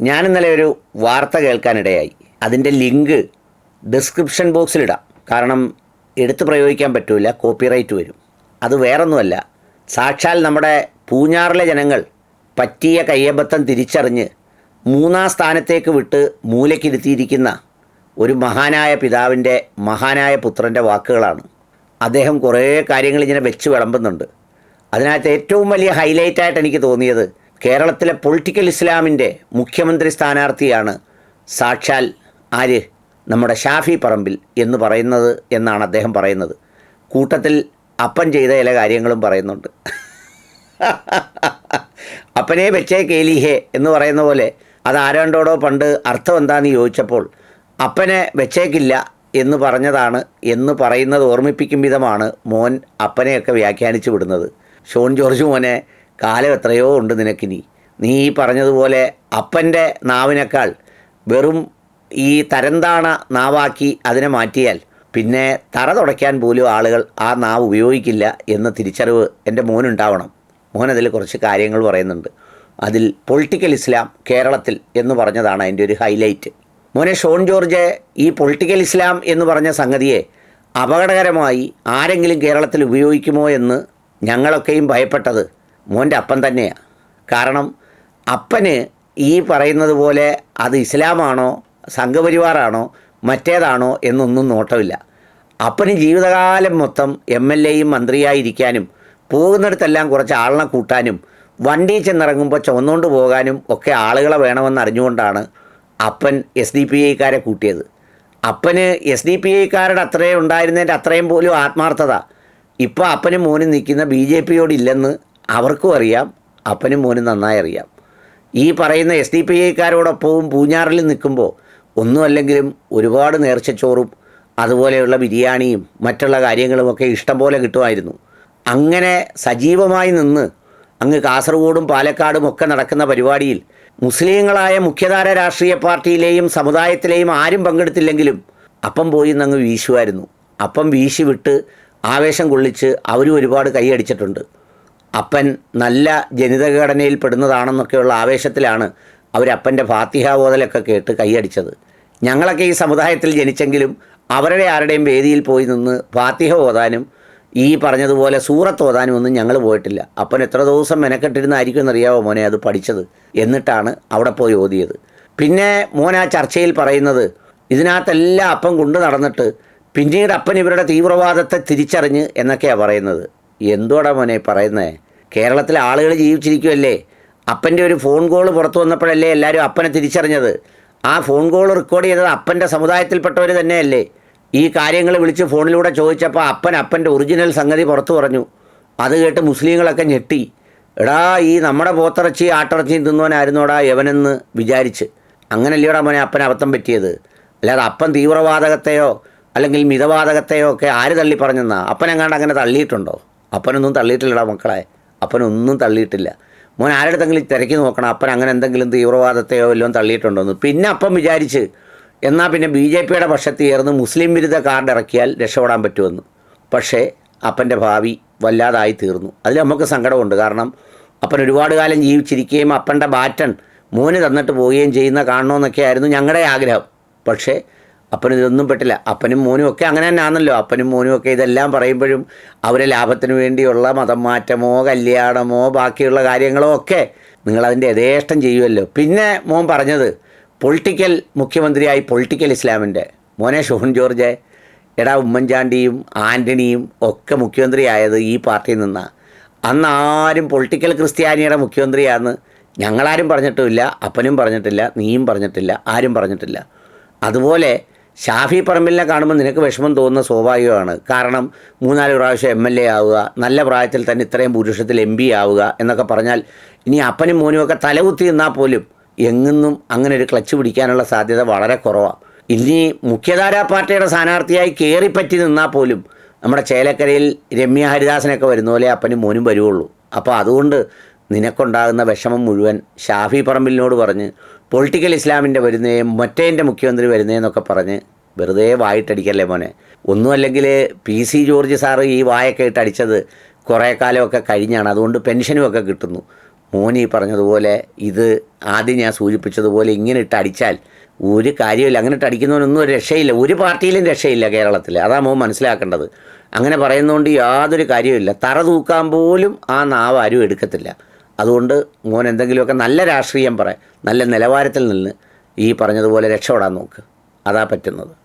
ഞാൻ ഇന്നലെ ഒരു വാർത്ത കേൾക്കാനിടയായി. അതിന്റെ ലിങ്ക് ഡിസ്ക്രിപ്ഷൻ ബോക്സിലിടാം. കാരണം എടുത്ത് പ്രയോഗിക്കാൻ പറ്റില്ല കോപ്പിറൈറ്റ് വരും. അത് വേറൊന്നുമല്ല. സാക്ഷാൽ നമ്മുടെ പൂഞ്ഞാറിലെ ജനങ്ങൾ പറ്റിയ കയ്യബദ്ധം തിരിച്ചറിഞ്ഞ് മൂന്നാം സ്ഥാനത്തേക്ക് വിട്ട് മൂലക്കിരുത്തിയിരിക്കുന്ന ഒരു മഹാനായ പിതാവിന്റെ മഹാനായ പുത്രന്റെ വാക്കുകളാണ്. അദ്ദേഹം കുറേ കാര്യങ്ങൾ ഇങ്ങനെ വെച്ച് വിളമ്പുന്നുണ്ട്. അതിനകത്ത് ഏറ്റവും വലിയ ഹൈലൈറ്റായിട്ട് എനിക്ക് തോന്നിയത് കേരളത്തിലെ പൊളിറ്റിക്കൽ ഇസ്ലാമിന്റെ മുഖ്യമന്ത്രി സ്ഥാനാർത്ഥിയാണ് സാക്ഷാൽ ആര്? നമ്മുടെ ഷാഫി പറമ്പിൽ എന്ന് പറയുന്നത് എന്നാണ് അദ്ദേഹം പറയുന്നത്. കൂട്ടത്തിൽ അപ്പൻ ചെയ്ത ചില കാര്യങ്ങളും പറയുന്നുണ്ട്. അപ്പനെ വെച്ചേ കേലിഹേ എന്ന് പറയുന്ന പോലെ അത് ആരാണ്ടോടോ പണ്ട് അർത്ഥം എന്താണെന്ന് ചോദിച്ചപ്പോൾ അപ്പനെ വെച്ചേക്കില്ല എന്ന് പറഞ്ഞതാണ് എന്ന് പറയുന്നത് ഓർമ്മിപ്പിക്കും വിധമാണ് മോൻ അപ്പനെയൊക്കെ വ്യാഖ്യാനിച്ചു വിടുന്നത്. ഷോൺ ജോർജ് മോനെ കാലം എത്രയോ ഉണ്ട് നിനക്കിനി. നീ ഈ പറഞ്ഞതുപോലെ അപ്പന്റെ നാവിനേക്കാൾ വെറും ഈ തരംതാണ നാവാക്കി അതിനെ മാറ്റിയാൽ പിന്നെ തറ തുടയ്ക്കാൻ പോലും ആളുകൾ ആ നാവ് ഉപയോഗിക്കില്ല എന്ന തിരിച്ചറിവ് എന്റെ മോനുണ്ടാവണം. മോൻ അതിൽ കുറച്ച് കാര്യങ്ങൾ പറയുന്നുണ്ട്. അതിൽ പൊളിറ്റിക്കൽ ഇസ്ലാം കേരളത്തിൽ എന്ന് പറഞ്ഞതാണ് അതിന്റെ ഒരു ഹൈലൈറ്റ്. മോനെ ഷോൺ ജോർജ് ഈ പൊളിറ്റിക്കൽ ഇസ്ലാം എന്ന് പറഞ്ഞ സംഗതിയെ അപകടകരമായി ആരെങ്കിലും കേരളത്തിൽ ഉപയോഗിക്കുമോ എന്ന് ഞങ്ങളൊക്കെയും ഭയപ്പെട്ടത് മോന്റെ അപ്പൻ തന്നെയാണ് കാരണം അപ്പന് ഈ പറയുന്നത് പോലെ അത് ഇസ്ലാമാണോ സംഘപരിവാറാണോ മറ്റേതാണോ എന്നൊന്നും നോട്ടമില്ല. അപ്പന് ജീവിതകാലം മൊത്തം എം എൽ എയും മന്ത്രിയായിരിക്കാനും പോകുന്നിടത്തെല്ലാം കുറച്ച് ആളിനെ കൂട്ടാനും വണ്ടി ചെന്നിറങ്ങുമ്പോൾ ചുവന്നുകൊണ്ട് പോകാനും ഒക്കെ ആളുകളെ വേണമെന്ന് അറിഞ്ഞുകൊണ്ടാണ് അപ്പൻ എസ് ഡി പി ഐക്കാരെ കൂട്ടിയത്. അപ്പന് എസ് ഡി പി ഐക്കാരുടെ അത്രയും ഉണ്ടായിരുന്നതിന്റെ അത്രയും പോലും ആത്മാർത്ഥത. ഇപ്പോൾ അപ്പനും മോനും നിൽക്കുന്ന ബി ജെ പിയോട് ഇല്ലെന്ന് അവർക്കും അറിയാം അപ്പനും മോനും നന്നായി അറിയാം. ഈ പറയുന്ന എസ് ഡി പി ഐക്കാരോടൊപ്പവും പൂഞ്ഞാറിൽ നിൽക്കുമ്പോൾ ഒന്നുമല്ലെങ്കിലും ഒരുപാട് നേർച്ചച്ചോറും അതുപോലെയുള്ള ബിരിയാണിയും മറ്റുള്ള കാര്യങ്ങളുമൊക്കെ ഇഷ്ടം പോലെ കിട്ടുമായിരുന്നു. അങ്ങനെ സജീവമായി നിന്ന് അങ്ങ് കാസർഗോഡും പാലക്കാടും ഒക്കെ നടക്കുന്ന പരിപാടിയിൽ മുസ്ലിങ്ങളായ മുഖ്യധാര രാഷ്ട്രീയ പാർട്ടിയിലെയും സമുദായത്തിലെയും ആരും പങ്കെടുത്തില്ലെങ്കിലും അപ്പം പോയി അങ്ങ് വീശുമായിരുന്നു. അപ്പം വീശി വിട്ട് ആവേശം കൊള്ളിച്ച് അവരും ഒരുപാട് കൈയടിച്ചിട്ടുണ്ട്. അപ്പൻ നല്ല ജനിതഘടനയിൽ പെടുന്നതാണെന്നൊക്കെയുള്ള ആവേശത്തിലാണ് അവരപ്പന്റെ ഫാത്തിഹ ഓതലൊക്കെ കേട്ട് കൈയടിച്ചത്. ഞങ്ങളൊക്കെ ഈ സമുദായത്തിൽ ജനിച്ചെങ്കിലും അവരുടെ ആരുടെയും വേദിയിൽ പോയി നിന്ന് ഫാത്തിഹ ഓതാനും ഈ പറഞ്ഞതുപോലെ സൂറത്ത് ഓതാനും ഒന്നും ഞങ്ങൾ പോയിട്ടില്ല. അപ്പൻ എത്ര ദിവസം മെനക്കെട്ടിരുന്നായിരിക്കും എന്നറിയാവോ മോനെ അത് പഠിച്ചത്? എന്നിട്ടാണ് അവിടെ പോയി ഓതിയത്. പിന്നെ മോൻ ആ ചർച്ചയിൽ പറയുന്നത് ഇതിനകത്തെല്ലാം അപ്പം കൊണ്ടു നടന്നിട്ട് പിന്നീട് അപ്പൻ ഇവരുടെ തീവ്രവാദത്തെ തിരിച്ചറിഞ്ഞ് എന്നൊക്കെയാണ് പറയുന്നത്. എന്തോടാ മോനെ പറയുന്നത് കേരളത്തിലെ ആളുകൾ ജീവിച്ചിരിക്കുമല്ലേ അപ്പന്റെ ഒരു ഫോൺ കോൾ പുറത്തു വന്നപ്പോഴല്ലേ എല്ലാവരും അപ്പനെ തിരിച്ചറിഞ്ഞത്? ആ ഫോൺ കോൾ റെക്കോർഡ് ചെയ്തത് അപ്പന്റെ സമുദായത്തിൽപ്പെട്ടവർ തന്നെയല്ലേ? ഈ കാര്യങ്ങൾ വിളിച്ച് ഫോണിലൂടെ ചോദിച്ചപ്പോൾ അപ്പൻ അപ്പന്റെ ഒറിജിനൽ സംഗതി പുറത്തു പറഞ്ഞു. അത് കേട്ട് മുസ്ലിങ്ങളൊക്കെ ഞെട്ടി. എടാ ഈ നമ്മുടെ പോത്തിറച്ചി ആട്ടിറച്ചിയും തിന്നവനായിരുന്നോടാ യവനെന്ന് വിചാരിച്ച്. അങ്ങനല്ലയോടാ മോനെ അപ്പൻ അബദ്ധം പറ്റിയത്? അല്ലാതെ അപ്പൻ തീവ്രവാദകത്തെയോ അല്ലെങ്കിൽ മിതവാദകത്തെയോ ഒക്കെ ആര് തള്ളി പറഞ്ഞെന്നാ അപ്പനെങ്ങാണ്ട് അങ്ങനെ തള്ളിയിട്ടുണ്ടോ? അപ്പനൊന്നും തള്ളിയിട്ടില്ലടാ മക്കളെ. അപ്പനൊന്നും തള്ളിയിട്ടില്ല. മോൻ ആരുടെങ്കിലും തിരക്കി നോക്കണം. അപ്പൻ അങ്ങനെ എന്തെങ്കിലും തീവ്രവാദത്തെയോ വല്ലതും തള്ളിയിട്ടുണ്ടോ എന്ന് പിന്നെ അപ്പം വിചാരിച്ച് എന്നാൽ പിന്നെ ബി ജെ പിയുടെ പക്ഷത്ത് ചേർന്ന് മുസ്ലിം വിരുദ്ധ കാർഡ് ഇറക്കിയാൽ രക്ഷപ്പെടാൻ പറ്റുമെന്ന്. പക്ഷേ അപ്പന്റെ ഭാവി വല്ലാതായി തീർന്നു. അതിൽ നമുക്ക് സങ്കടമുണ്ട്. കാരണം അപ്പൻ ഒരുപാട് കാലം ജീവിച്ചിരിക്കുകയും അപ്പന്റെ ബാറ്റൺ മോന് തന്നിട്ട് പോവുകയും ചെയ്യുന്ന കാണണമെന്നൊക്കെ ആയിരുന്നു ഞങ്ങളുടെ ആഗ്രഹം. പക്ഷേ അപ്പന് ഇതൊന്നും പെട്ടില്ല. അപ്പനും മോനും ഒക്കെ അങ്ങനെ തന്നെ ആണല്ലോ അപ്പനും മോനും ഒക്കെ ഇതെല്ലാം പറയുമ്പോഴും അവരെ ലാഭത്തിന് വേണ്ടിയുള്ള മതം മാറ്റമോ കല്യാണമോ ബാക്കിയുള്ള കാര്യങ്ങളോ ഒക്കെ നിങ്ങളതിന്റെ യഥേഷ്ടം ചെയ്യുമല്ലോ പിന്നെ മോൻ പറഞ്ഞത് പൊളിറ്റിക്കൽ മുഖ്യമന്ത്രിയായി പൊളിറ്റിക്കൽ ഇസ്ലാമിന്റെ. മോനെ ഷോൺ ജോർജ് എടാ ഉമ്മൻചാണ്ടിയും ആന്റണിയും ഒക്കെ മുഖ്യമന്ത്രിയായത് ഈ പാർട്ടിയിൽ നിന്നാണ് അന്ന് ആരും പൊളിറ്റിക്കൽ ക്രിസ്ത്യാനിയുടെ മുഖ്യമന്ത്രിയാന്ന് ഞങ്ങളാരും പറഞ്ഞിട്ടുമില്ല അപ്പനും പറഞ്ഞിട്ടില്ല നീയും പറഞ്ഞിട്ടില്ല ആരും പറഞ്ഞിട്ടില്ല. അതുപോലെ ഷാഫി പറമ്പിലിനെ കാണുമ്പോൾ നിനക്ക് വിഷമം തോന്നുന്ന സ്വാഭാവികമാണ്. കാരണം മൂന്നാൽ പ്രാവശ്യം എം എൽ എ ആവുക നല്ല പ്രായത്തിൽ തന്നെ ഇത്രയും പുരുഷത്തിൽ എം പി ആവുക എന്നൊക്കെ പറഞ്ഞാൽ ഇനി അപ്പനും മോനും ഒക്കെ തലകുത്തി നിന്നാൽ പോലും എങ്ങുന്നും അങ്ങനെ ഒരു ക്ലച്ച് പിടിക്കാനുള്ള സാധ്യത വളരെ കുറവാണ് ഇനി മുഖ്യധാരാ പാർട്ടിയുടെ സ്ഥാനാർത്ഥിയായി കയറിപ്പറ്റി നിന്നാൽ പോലും നമ്മുടെ ചേലക്കരയിൽ രമ്യ ഹരിദാസനൊക്കെ വരുന്ന പോലെ അപ്പനും മോനും വരുവുള്ളൂ. അപ്പോൾ അതുകൊണ്ട് നിനക്കുണ്ടാകുന്ന വിഷമം മുഴുവൻ ഷാഫി പറമ്പിലിനോട് പറഞ്ഞ് പൊളിറ്റിക്കൽ ഇസ്ലാമിന്റെ വരുന്നേയും മറ്റേന്റെ മുഖ്യമന്ത്രി വരുന്നേന്നൊക്കെ പറഞ്ഞ് വെറുതെ വായിട്ടടിക്കല്ലേ മോനെ. ഒന്നുമല്ലെങ്കിൽ പി സി ജോർജ് സാറ് ഈ വായൊക്കെ ഇട്ട് അടിച്ചത് കുറേ കാലമൊക്കെ കഴിഞ്ഞാണ്. അതുകൊണ്ട് പെൻഷനും ഒക്കെ കിട്ടുന്നു. മോനി പറഞ്ഞതുപോലെ ഇത് ആദ്യം ഞാൻ സൂചിപ്പിച്ചതുപോലെ ഇങ്ങനെ ഇട്ട് അടിച്ചാൽ ഒരു കാര്യമില്ല അങ്ങനെ ഇട്ട് അടിക്കുന്നവനൊന്നും ഒരു രക്ഷയില്ല. ഒരു പാർട്ടിയിലും രക്ഷയില്ല കേരളത്തിൽ അതാ മോൻ മനസ്സിലാക്കേണ്ടത്. അങ്ങനെ പറയുന്നതുകൊണ്ട് യാതൊരു കാര്യമില്ല തറ തൂക്കാൻ പോലും ആ നാവ് ആരും എടുക്കത്തില്ല. അതുകൊണ്ട് മോൻ എന്തെങ്കിലുമൊക്കെ നല്ല രാഷ്ട്രീയം പറ നല്ല നിലവാരത്തിൽ നിന്ന് ഈ പറഞ്ഞതുപോലെ രക്ഷപ്പെടാൻ നോക്ക്. അതാ പറ്റുന്നത്.